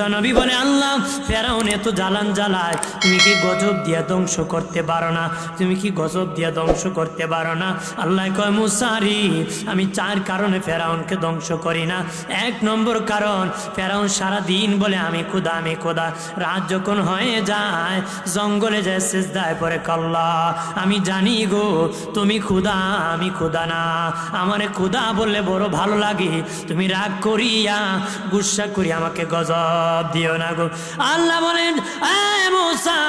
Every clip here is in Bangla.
নবী বলে, আল্লাহ, ফেরাউন এত জ্বালান জ্বালায়, তুমি কি গজব দিয়া ধ্বংস করতে পারো না? তুমি কি গজব দিয়া ধ্বংস করতে পারো না? আল্লাহ কয় মুসারি আমি চার কারণে ফেরাউনকে ধ্বংস করি না। এক নম্বর কারণ, ফেরাউন সারা দিন বলে, আমি খুদা, আমি খোদা। রাত যখন হয়ে যায়, জঙ্গলে যায় শেষদায় পরে কল্লা। আমি জানি গো, তুমি খুদা, আমি খুদা না। আমারে খুদা বললে বড় ভালো লাগে। তুমি রাগ করিয়া, গুসা করি আমাকে গজব দিও না গো। আল্লাহ বলেন, "এ মুসা,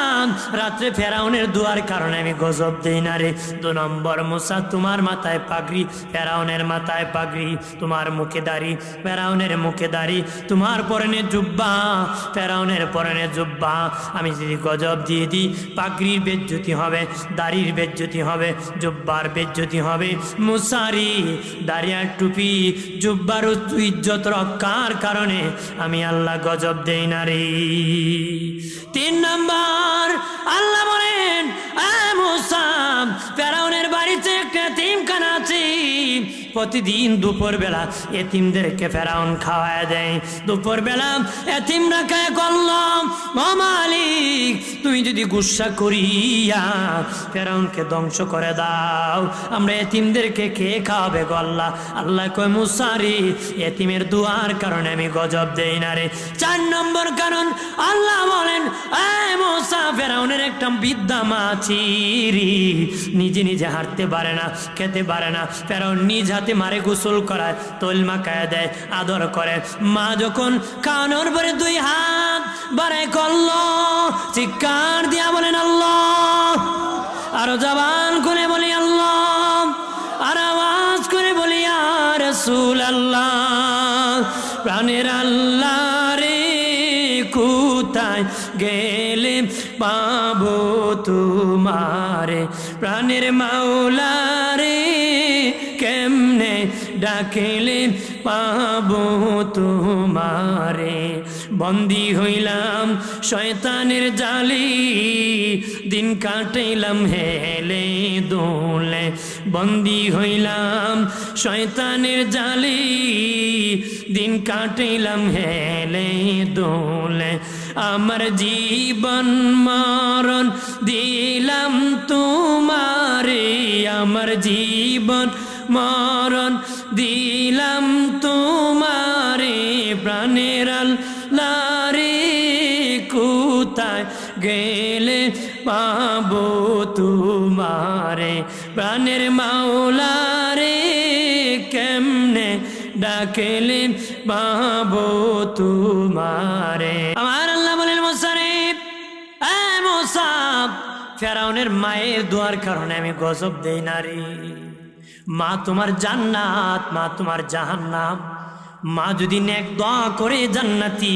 রাত্রে ফেরাউনের দুয়ার কারণে আমি গজব দিই না রে। দু নম্বর মুসা, তোমার মাথায় পাগড়ি, ফেরাউনের মাথায় পাগড়ি, তোমার মুখে দাড়ি, ফেরাউনের মুখে দাড়ি, তোমার পরনে জুব্বা, ফেরাউনের পরনে জুব্বা। আমি যদি গজব দিয়ে দিই, পাগড়ির বেজ্জতি হবে, দাড়ির বেজ্জতি হবে, জুব্বার বেজ্জতি হবে। মুসারি দাঁড়িয়ার টুপি জুব্বার ইজ্জত রক্ষার কারণে আমি আল্লাহ গজব দেই না তিন নম্বর, আল্লাহ বলেন, "এ মুসা ফেরাউনের বাড়িতে একটা তিমখানা আছে। প্রতিদিন দুপুর বেলা এতিমদেরকে ফেরাউন খাওয়ায় দেয়। দুপুর বেলা এতিমরা কে করলাম মামা তুমি যদি গুসা করিয়া ফেরাউনকে ধ্বংস করে দাও, আমরা এতিমদেরকে কে খাওয়াবে গো আল্লাহ? কয় মুসারি এতিমের দুয়ার কারণে আমি গজব দেই না রে। চার নম্বর কারণ, আল্লাহ বলেন ফেরাউনের একটা বিদ্যা মাছিরি নিজে নিজে হাঁটতে পারে না, খেতে পারে না। ফেরাউন নিজ হাতে মারে গোসল করায়, তৈল মাখায় দেয়, আদর করে। মা যখন কানোর পরে দুই হাত বাড়ায় করল চিৎকার দিয়া বলেন, আল্লাহ। আরও জবান করে বলি, আল্লাহ। আর আওয়াজ করে বলি আর রসুল আল্লাহ প্রাণের আল্লাহ রে কোথায় গেলে পাবো তোমারে? প্রাণের মাওলা রে কেমনে ডাকেলে পাবো তোমারে? বন্দি হইলাম শয়তানের জালি। দিন কাটাইলাম হেলে দোলে। বন্দি হইলাম শয়তানের জালি। দিন কাটাইলাম হেলে দোলে। আমার জীবন মরণ দিলাম তোমারে। আমার জীবন মরণ দিলাম তোমারে। প্রাণের গেলে পাবো তোমারে। প্রাণের মাওলারে কেমনে ডাকেলে পাবো তোমারে? আমার আল্লাহ বলেন মোসারিফ ফেরাউনের মায়ের দোয়ার কারণে আমি গজব দেই না রে। মা তোমার জান্নাত, মা তোমার জাহান্নাম। মা যদি নেক দোয়া করে জান্নাতি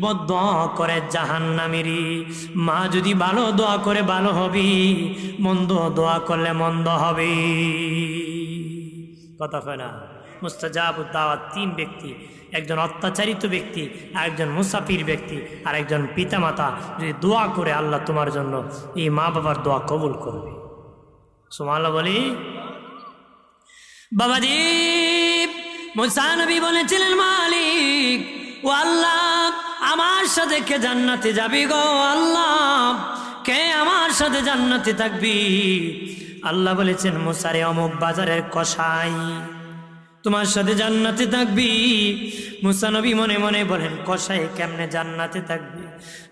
বদ দোয়া করে জাহান্নামেরি মা যদি ভালো দোয়া করে, ভালো হবে। মন্দ দোয়া করলে মন্দ হবে। কথা কয় না? মুস্তাজাব দাওয়াত তিন ব্যক্তি। একজন অত্যাচারিত ব্যক্তি, আরেকজন মুসাফির ব্যক্তি আর একজন পিতামাতা। যদি দোয়া করে আল্লাহ তোমার জন্য, এই মা বাবার দোয়া কবুল করবে। সোমাল্লা বলি। বাবাজি মুসানবী বলেছিলেন মালিক, ও আল্লাহ আমার সাথে কে জান্নাতে যাবি গো আল্লাহ? কে আমার সাথে জান্নাতে থাকবি? আল্লাহ বলেছেন, মোসারে অমুক বাজারের কষাই তোমার সাথে জান্নাতে থাকবি? মুসানবী মনে মনে বলেন কষাই কেমনে জান্নাতে থাকবি?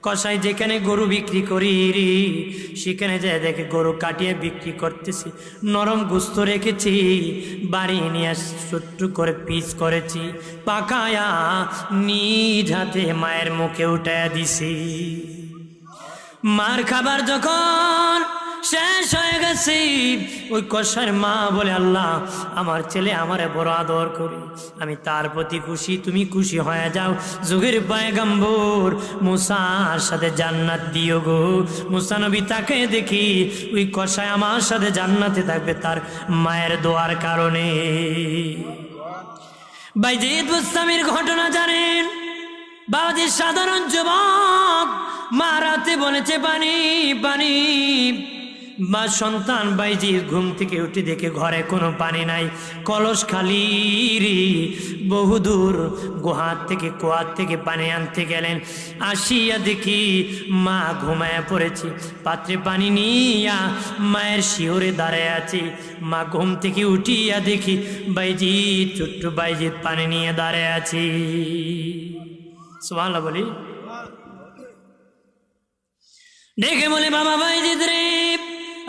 কষাই যেখানে গরু বিক্রি করি সেখানে যায় দেখে গরু কাটিয়ে বিক্রি করতেছি। নরম গুস্ত রেখেছি, বাড়ি নিয়ে ছোট্ট করে পিস করেছি। পাকায়া নিজ হাতে মায়ের মুখে উঠে দিছি। মার খাবার যখন শেষ হয়ে গেছে। ওই কষার মা বলে, আল্লাহ, আমার ছেলে আমারে বড় আদর করি। আমি তার প্রতি খুশি, তুমি খুশি হয়ে যাও। যুগের পায়গাম্বর মুসার সাথে জান্নাত দিও গো। মুসা নবী তাকে দেখি, ওই কষায় আমার সাথে জান্নাতে থাকবে তার মায়ের দোয়ার কারণে। বাইজিদ বুস্তামির ঘটনা জানেন? বাবাজি সাধারণ যুবক মারাতে বলেছে পানি পানি বা সন্তান বাইজি ঘুম থেকে উঠে দেখে ঘরে কোনো পানি নাই। কলস খালি বহুদূর গুহার থেকে কুয়ার থেকে পানি আনতে গেলেন। আসিয়া দেখি মা ঘুমায়া পড়েছে। পাত্রে পানি নিয়া মায়ের শিওরে দাঁড়ায় আছে। মা ঘুম থেকে উঠিয়া দেখি বাইজি, ছোট্ট বাইজিৎ পানি নিয়ে দাঁড়ায় আছি। সোমাল্লা বলি। দেখে বলে, বাবা বাইজিৎ রে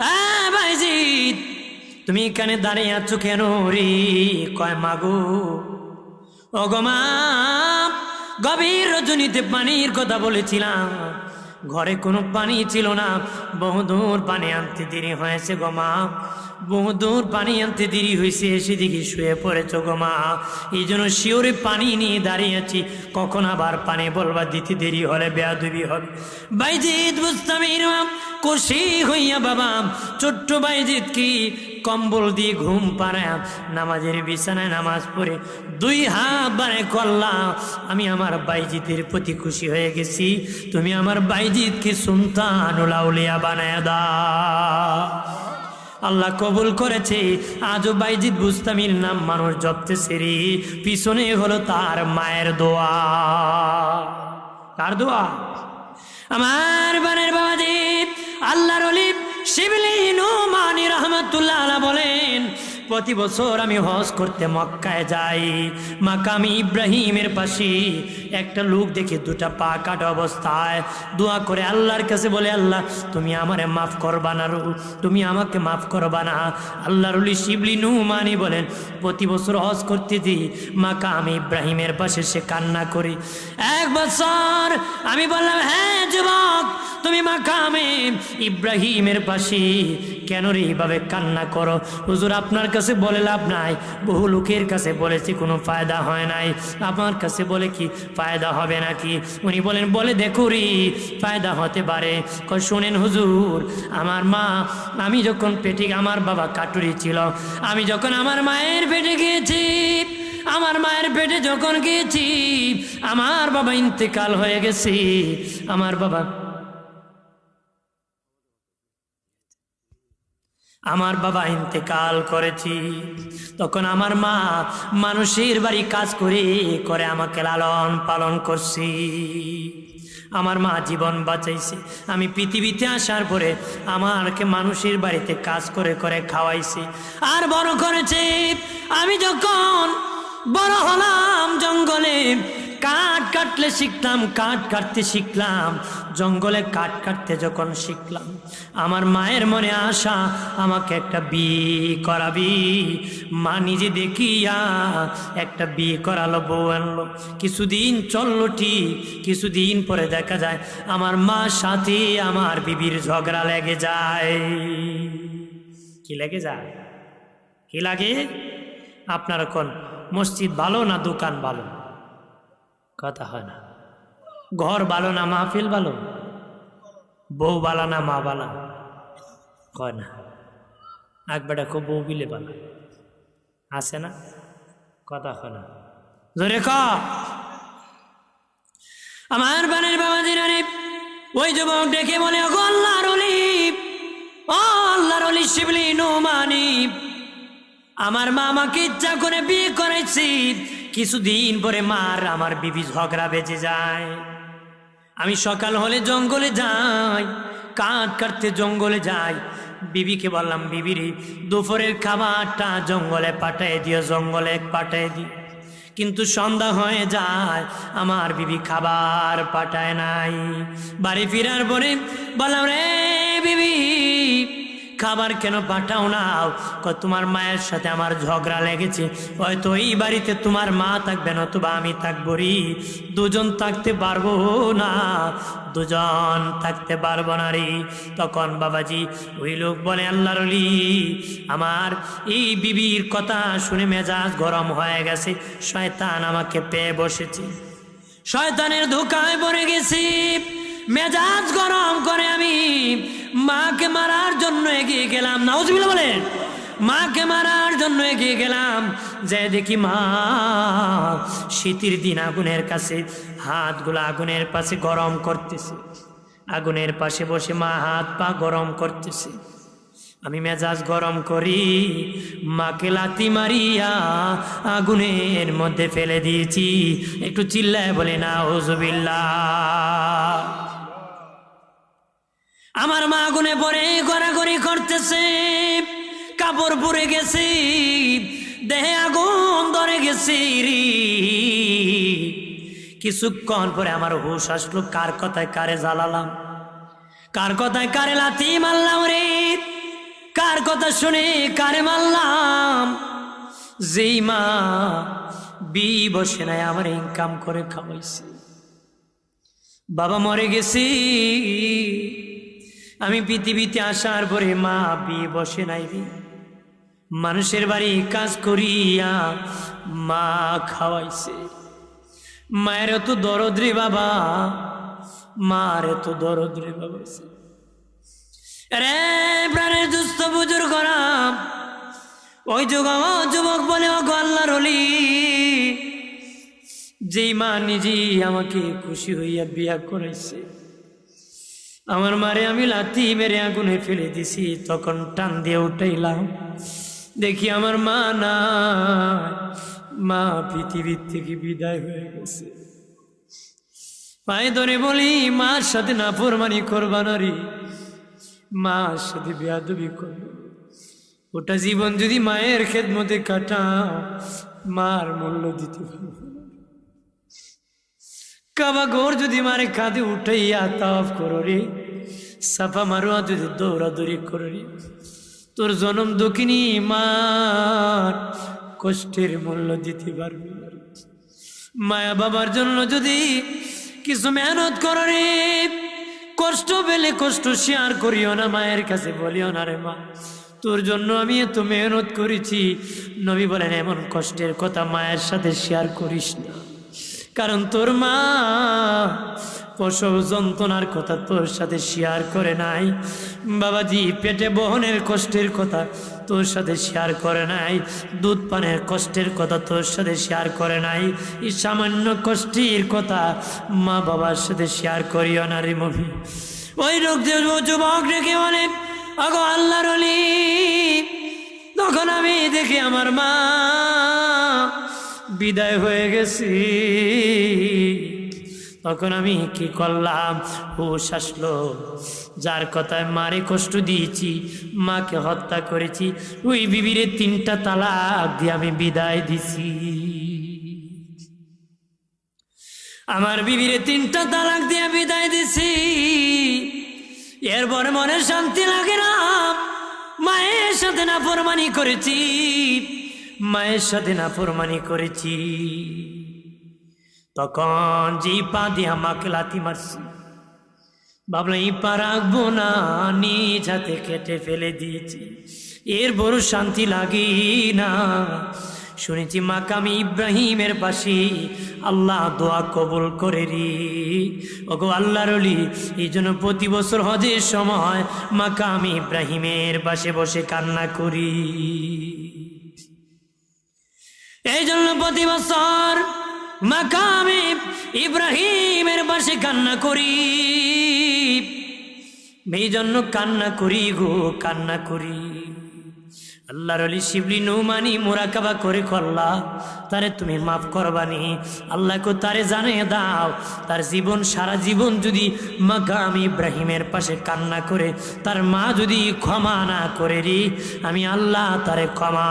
আ বাইজিৎ তুমি এখানে দাঁড়িয়ে আছো কেন রে? কয়, মাগো অগমা গভীর রজনীতে পানির কথা বলেছিলাম। ঘরে কোনো পানি ছিল না। বহুদূর পানি আনতে দেরি হয়েছে গমা বহুদূর পানি আনতে দেরি হয়েছে এসে দেখি শুয়ে পড়েছ গমা এই জন্য শিওরে পানি নিয়ে দাঁড়িয়ে আছি। কখন আবার পানি বলবা, দিতে দেরি হলে বেয়া বেয়াদুবি হবে। বাইজিৎ বুঝতামির খুশি হইয়া বাবা, ছোট্ট বাইজিৎ কি কম্বল দিয়ে ঘুম পাড়ায় নামাজের বিছানায় নামাজ পড়ে দুই হাত বারে করলাম আমি আমার বাইজিতের প্রতি খুশি হয়ে গেছি। তুমি আমার বাইজিতকে সুলতান উলাউলিয়া বানায় দা আল্লাহ কবুল করেছে। আজও বাইজিৎ বুস্তামির নাম মানুষ জপতেছে রে পিছনে হলো তার মায়ের দোয়া। কার দোয়া? আমার বানের বাবাজি আল্লাহর অলিপ শিবলি নুমানি রহমতুল্লাহ প্রতি বছর আমি হজ করতে মক্কায় যাই। মাকামি ইব্রাহিমের পাশে একটা লোক দেখে দুটা পা কাটা অবস্থায় দোয়া করে আল্লাহর কাছে বলে, আল্লাহ, তুমি আমারে মাফ করবা না তুমি আমাকে মাফ করবা না। আল্লাহর অলি শিবলি নুমানি বলেন, প্রতি বছর হজ করতে দিই মাকামি ইব্রাহিমের পাশে সে কান্না করি। এক বছর আমি বললাম হ্যাঁ যুবক, তুমি মাকামে ইব্রাহিমের পাশে কেন রে এইভাবে কান্না করো? হুজুর, আপনার কাছে বলে লাভ নাই। বহু লোকের কাছে বলেছি, কোনো ফায়দা হয় নাই। আমার কাছে বলে কি, ফায়দা হবে নাকি? উনি বলেন, বলে দেখো রে, ফায়দা হতে পারে। শোনেন হুজুর, আমার মা, আমি যখন পেটে, আমার বাবা কাটুরি ছিল, আমি যখন আমার মায়ের পেটে গিয়েছি, আমার মায়ের পেটে যখন গিয়েছি, আমার বাবা ইন্তেকাল হয়ে গেছে। আমার বাবা আমার বাবা ইন্তেকাল করেছি। তখন আমার মা মানুষের বাড়ি কাজ করে করে আমাকে লালন পালন করছি। আমার মা জীবন বাঁচাইছে। আমি পৃথিবীতে আসার পরে আমারকে মানুষের বাড়িতে কাজ করে করে খাওয়াইছি। আর বড় করেছে, আমি যখন বড় হলাম জঙ্গলে, কাঠ কাটলে শিখলাম, কাঠ কাটতে শিখলাম। জঙ্গলে কাঠ কাটতে যখন শিখলাম, আমার মায়ের মনে আশা, আমাকে একটা বিয়ে করাবি। মা নিজে দেখিয়া একটা বিয়ে করালো, বউ আনলো। কিছুদিন চলল ঠিক, কিছুদিন পরে দেখা যায়, আমার মার সাথে আমার বিবির ঝগড়া লেগে যায়। কি লেগে যায়? কি লাগে? আপনার কোন? মসজিদ ভালো না দোকান ভালো? কথা হয় না। ঘর ভালো না মাহফিল ভালো? বউ বালা না মা বালা কয় না। একবারটা খুব বউ বিলে বালা আছে না? কথা হয় না। ধরে ক। আমার বানের বাবা দিনারে ওই যুবক ডেকে বলে ও আল্লাহর অলি ও অলি শিবলি নুমানি, আমার মা আমাকে ইচ্ছা করে বিয়ে করেছি। কিছুদিন পরে মার আমার বিবি ঝগড়া বেঁচে যায়। আমি সকাল হলে জঙ্গলে যাই, কাঠ কাটতে জঙ্গলে যাই। বিবিকে বললাম বিবিরে দুপুরের খাবারটা জঙ্গলে পাঠিয়ে দিও, জঙ্গলে পাঠিয়ে দিও। কিন্তু সন্ধ্যা হয়ে যায়, আমার বিবি খাবার পাঠায় নাই। বাড়ি ফিরার পরে বললাম, রে বিবি খাবার কেন পাঠাও ক তোমার মায়ের সাথে আমার ঝগড়া লেগেছে। হয়তো এই বাড়িতে তোমার মা থাকবে, নতুবা আমি থাকব রি দুজন থাকতে পারব না, দুজন থাকতে পারব না রে। তখন বাবাজি ওই লোক বলে, আল্লাহর আমার এই বিবির কথা শুনে মেজাজ গরম হয়ে গেছে। শয়তান আমাকে পেয়ে বসেছে। শয়তানের ধোকায় পড়ে গেছি। মেজাজ গরম করে আমি মাকে মারার জন্য এগিয়ে গেলাম। নাউজবিল্লা বলেন, মাকে মারার জন্য এগিয়ে গেলাম। যে দেখি মা শীতের দিন আগুনের কাছে, হাতগুলো আগুনের পাশে গরম করতেছে। আগুনের পাশে বসে মা হাত পা গরম করতেছে। আমি মেজাজ গরম করি, মাকে লাতি মারিয়া আগুনের মধ্যে ফেলে দিয়েছি। একটু চিল্লায় বলে না ওজবিল্লা আমার মা আগুনে পরে গড়াগড়ি করতেছে। কাপড় পরে গেছে, দেহে আগুন ধরে গেছে কিছুক্ষণ পরে আমার হুশ আসলো, কার কথায় কারে জ্বালালাম? কার কথায় কারে লাথি মারলাম রে? কার কথা শুনে কারে মারলাম? যেই মা বি বসে নাই, আমার ইনকাম করে খাওয়াইছে। বাবা মরে গেছি আমি পৃথিবীতে আসার পরে মা বিয়ে বসে নাই মানুষের বাড়ি কাজ করিয়া মা খাওয়াইছে। মায়ের তো দরদ রে বাবা, মার তো দরদ রে বাবা রে প্রাণের দুস্থ বুজুর করাম ওই যুগ যুবক বলে ও আল্লাহর অলি যেই মা নিজেই আমাকে খুশি হইয়া বিয়া করাইছে। আমার মারে আমি লাথি মেরে আগুনে ফেলে দিছি, তখন টান দিয়ে উঠাইলাম। দেখি আমার মা না মা পৃথিবীর থেকে বিদায় হয়ে গেছে। পায়ে ধরে বলি, মার সাথে না ফোরমানি করবা নারী মার সাথে বেয়াদবি করবে। ওটা জীবন যদি মায়ের খেদমতে কাটা মার মূল্য দিতে না। কাবা গোর যদি মারে কাঁধে উঠাইয়া তাফ করো রে, সাফা মারুয়া যদি দৌড়াদৌড়ি করো রে। তোর জনম দক্ষিণী মার কষ্টের মূল্য দিতে পারবি মায়া বাবার জন্য যদি কিছু মেহনত করো রে, কষ্ট পেলে কষ্ট শেয়ার করিও না, মায়ের কাছে বলিও না রে মা। তোর জন্য আমি এত মেহনত করেছি, নবী বলেন, এমন কষ্টের কথা মায়ের সাথে শেয়ার করিস না। কারণ তোর মা প্রসব যন্ত্রণার কথা তোর সাথে শেয়ার করে নাই। বাবাজি, পেটে বহনের কষ্টের কথা তোর সাথে শেয়ার করে নাই। দুধ পানের কষ্টের কথা তোর সাথে শেয়ার করে নাই। এই সামান্য কষ্টের কথা মা বাবার সাথে শেয়ার করিও না রে মভি। ওই লোক যুবক রেখে বলে, আগো আল্লাহর তখন আমি দেখি আমার মা বিদায় হয়ে গেছি। তখন আমি কি করলাম? হুশ আসলো। যার কথায় মারে কষ্ট দিয়েছি, মাকে হত্যা করেছি, ওই বিবিরে তিনটা তালাক দিয়ে আমি বিদায় দিছি। আমার বিবিরে তিনটা তালাক দিয়ে বিদায় দিছি। এরপরে মনে শান্তি লাগে না, মায়ের সাথে না ফরমানি করেছি। মায়ের সাথে না ফরমানি করেছি। তখন যেই পা দিয়ে আমাকে লাথি মারছি, ভাবলাম, এই পা রাখব না, নিজ হাতে কেটে ফেলে দিয়েছি। এর বড় শান্তি লাগে না। শুনেছি মাকামি ইব্রাহিমের পাশে আল্লাহ দোয়া কবুল করে রে। ওগো আল্লাহর অলি এই জন্য প্রতি বছর হজের সময় মাকামি ইব্রাহিমের পাশে বসে কান্না করি। এই জন্য প্রতি বছর মাকামে ইব্রাহিমের পাশে কান্না করি। এই জন্য কান্না করি গো, কান্না করি। আল্লাহর আলী শিবলি নৌমানি মোরাকাবা করে করলা তারে তুমি মাফ করবানি। আল্লাহকে তারে জানিয়ে দাও, তার জীবন, সারা জীবন যদি মাকাম ইব্রাহিমের পাশে কান্না করে, তার মা যদি ক্ষমা না করে রি, আমি আল্লাহ তারে ক্ষমা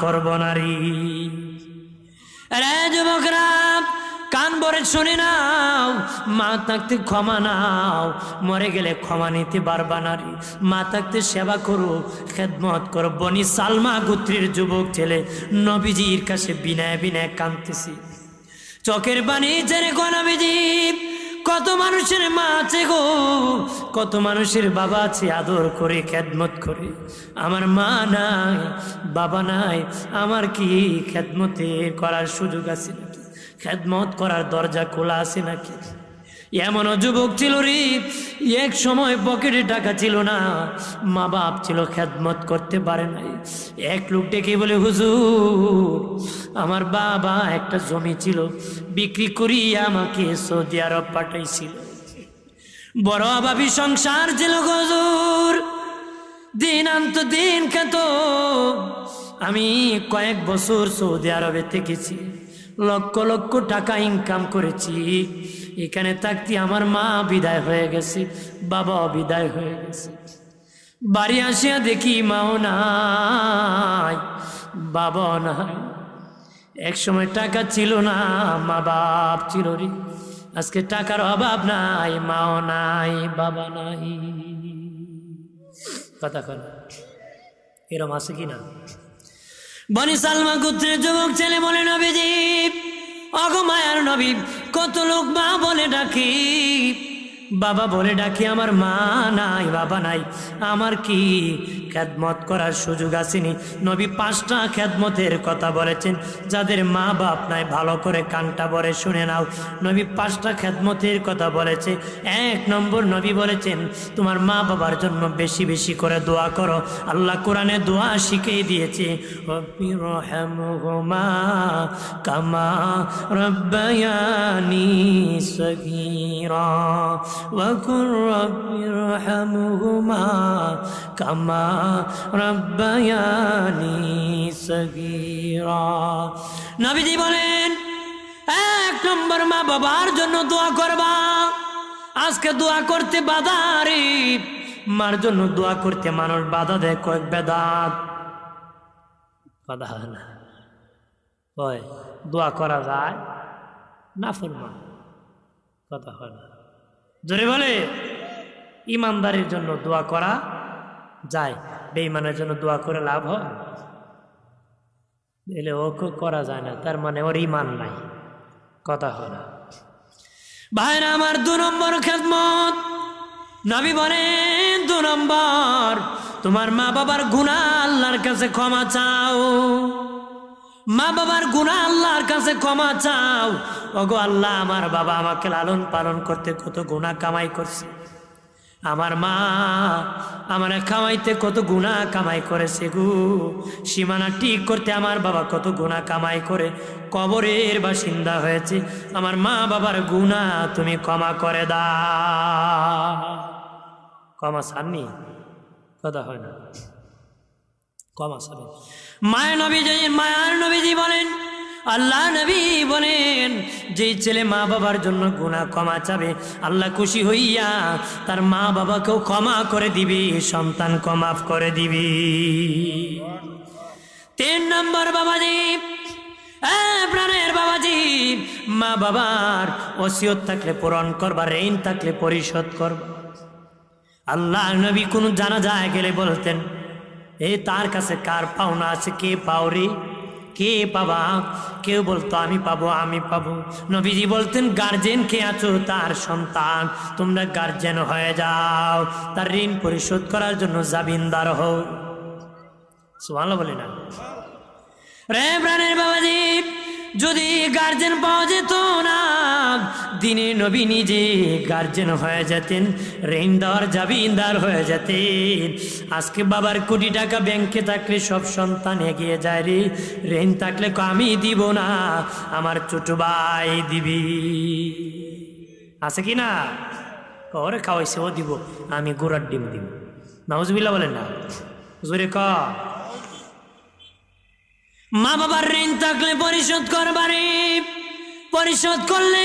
করব না রি। রে যুবকরা কান ভরে শুনে নাও, মা থাকতে ক্ষমা নাও। মরে গেলে ক্ষমা নিতে পারবা না রে। মা থাকতে সেবা করো, খেদমত করো। বনি সালমা গোত্রের যুবক ছেলে নবীজির কাছে বিনায় বিনায় কাঁদতেছি। চোখের পানি ছেড়ে গনাবিজি কত মানুষের মা আছে গো। কত মানুষের বাবা আছে আদর করে, খেদমত করে। আমার মা নাই, বাবা নাই, আমার কি খেদমতে করার সুযোগ আছে নাকি? খেদমত করার দরজা খোলা আছে নাকি? এমনও যুবক ছিল রে, এক সময় পকেটে টাকা ছিল না। মা বাপ ছিল খেদমত করতে পারে নাই। এক লোক ডেকে বলে, হুজুর, আমার বাবা একটা জমি ছিল, বিক্রি করিয়ে আমাকে সৌদি আরব পাঠাইছিল। বড় অভাবী সংসার ছিল গজুর দিন আন্ত দিন খেত। আমি কয়েক বছর সৌদি আরবে থেকেছি। লক্ষ লক্ষ টাকা ইনকাম করেছি। এখানে থাকতে আমার মা বিদায় হয়ে গেছে, বাবা বিদায় হয়ে গেছে। বাড়ি আসিয়া দেখি মাও নাই বাবা নাই। এক সময় টাকা ছিল না, মা বাপ ছিল রে। আজকে টাকার অভাব নাই, মাও নাই, বাবা নাই। কথা কন, এরম আছে কি না বনি সালমা গোত্রের যুবক ছেলে বলে নবীজি অগমায়ার নবী কত লোক মা বলে ডাকি। বাবা বলে ডাকি, আমার মা নাই, বাবা নাই। আমার কি খেদমত করার সুযোগ আসেনি? নবী পাঁচটা খ্যাদমতের কথা বলেছেন, যাদের মা বাপ নাই, ভালো করে কানটা বলে শুনে নাও। নবী পাঁচটা খেদমতের কথা বলেছে। এক নম্বর নবী বলেছেন, তোমার মা বাবার জন্য বেশি বেশি করে দোয়া করো। আল্লাহ কোরআনে দোয়া শিখিয়ে দিয়েছে কামা রব্বায়ানি সগীরা وقل رب ارحمهما كما ربياني صغيرا নবীজি বলেন এক নম্বর মা বাবার জন্য দোয়া করবা আজকে দোয়া করতে বাধা রে মার জন্য দোয়া করতে মানুষ বাধা দেয় কয়েক বেদাত বাধা হয় না হয় দোয়া করা যায় না ফরমা কথা হয় না। জোরে বলে, ইমানদারের জন্য দোয়া করা যায়, বেঈমানের জন্য দোয়া করে লাভ হয় এলে ওকে করা যায় না, তার মানে ওর ইমান নাই, কথা হয় না। ভাইরা আমার দু নম্বর খেদমত, নবী বলেন, দু নম্বর, তোমার মা বাবার গুণা আল্লাহর কাছে ক্ষমা চাও। মা বাবার গুণা আল্লাহর কাছে ক্ষমা চাও। ওগো আল্লাহ, আমার বাবা আমাকে লালন পালন করতে কত গুণা কামাই করছে। আমার মা আমার খামাইতে কত গুণা কামাই করেছে গু। সীমানা ঠিক করতে আমার বাবা কত গুণা কামাই করে। কবরের বাসিন্দা হয়েছে। আমার মা বাবার গুণা তুমি ক্ষমা করে দা ক্ষমা সাননি কথা হয় না। ক্ষমা সাবেন মায়ের নবীজি, মায়ার নবীজি বলেন, আল্লাহ নবী বলেন যে ছেলে মা বাবার জন্য গুণা ক্ষমা চাবে, আল্লাহ খুশি হইয়া তার মা বাবাকেও ক্ষমা করে দিবি, সন্তান ক্ষমাফ করে দিবি। তিন নম্বর বাবাজি প্রাণের বাবাজি, মা বাবার ওসিয়ত থাকলে পূরণ করবা, ঋণ থাকলে পরিশোধ করবা। আল্লাহ নবী কোন জানা যায় গেলে বলতেন এ তার কাছে কার পাওনা আছে? কে পাওরি কে পাবা? কেউ বলতো, আমি পাবো আমি পাবো। নবীজি বলতেন, গার্জেন কে আছো? তার সন্তান। তোমরা গার্জেন হয়ে যাও। তার ঋণ পরিশোধ করার জন্য জাবিনদার হও। সোয়ালো বলি না। রে প্রাণের বাবাজি যদি গার্জেন পাওয়া যেত না দিনে নবী নিজে গার্জেন হয়ে যেতেন, ঋণ দেওয়ার জাবিনদার হয়ে যেতেন। আজকে বাবার কোটি টাকা ব্যাংকে থাকলে সব সন্তান এগিয়ে যায় রে, ঋণ থাকলে আমি দিব না, আমার ছোট ভাই দিবি। আছে কি না? ওরে খাওয়াইছে, ও দিব, আমি গোড়ার ডিম দিব। নাউজবিল্লা বলেন না। জোরে ক। মা বাবার ঋণ থাকলে পরিশোধ করবারে পরিশোধ করলে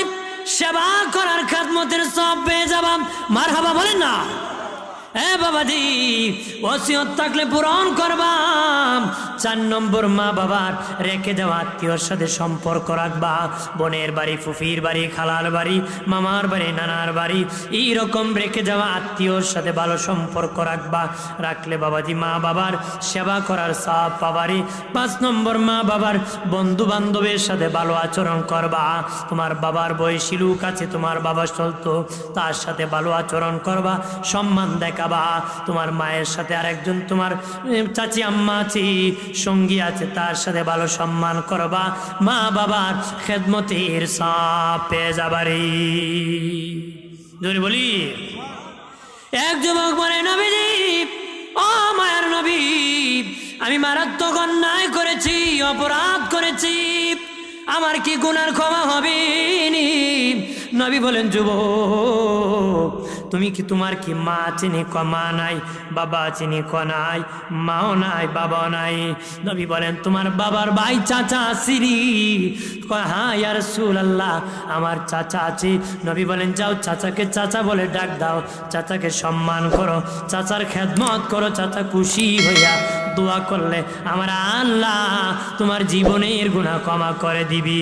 সেবা করার খাতমতের সব পেয়ে যাবাম মার হাবা বলেন না। এ বাবাজি, ওসিয়ত থাকলে পূরণ করবাম। চার নম্বর মা বাবার রেখে দেওয়া আত্মীয়র সাথে সম্পর্ক রাখবা। বোনের বাড়ি, ফুফির বাড়ি, খালার বাড়ি, মামার বাড়ি, নানার বাড়ি, এইরকম রেখে যাওয়া আত্মীয়র সাথে ভালো সম্পর্ক রাখবা। রাখলে বাবাজি মা বাবার সেবা করার সাপ পাবারি পাঁচ নম্বর মা বাবার বন্ধু বান্ধবের সাথে ভালো আচরণ করবা। তোমার বাবার বয়সী লোক আছে, তোমার বাবা চলতো, তার সাথে ভালো আচরণ করবা। সম্মান দেখাবা তোমার মায়ের সাথে আরেকজন, তোমার চাচি, আম্মা আছে, সঙ্গী আছে, তার সাথে ভালো সম্মান করবা। মা বাবার খেদমতির সাপ পেয়ে যাবারি যদি বলি। এক যুবক বলে, নবীজি, ও মায়ের নবী, আমি মারাত্মক অন্যায় করেছি, অপরাধ করেছি, আমার কি গুনার ক্ষমা হবে নবী বলেন, যুবক তুমি কি তোমার কি মা চিনি ক মা নাই, বাবা চিনি ক নাই, মাও নাই, বাবাও নাই? নবী বলেন, তোমার বাবার ভাই চাচা সিরি হ্যাঁ ইয়ার সুল আল্লাহ আমার চাচা আছি। নবী বলেন, যাও চাচাকে চাচা বলে ডাক দাও, চাচাকে সম্মান করো, চাচার খেদমত করো, চাচা খুশি হইয়া দোয়া করলে আমার আল্লাহ তোমার জীবনের গুণা ক্ষমা করে দিবি।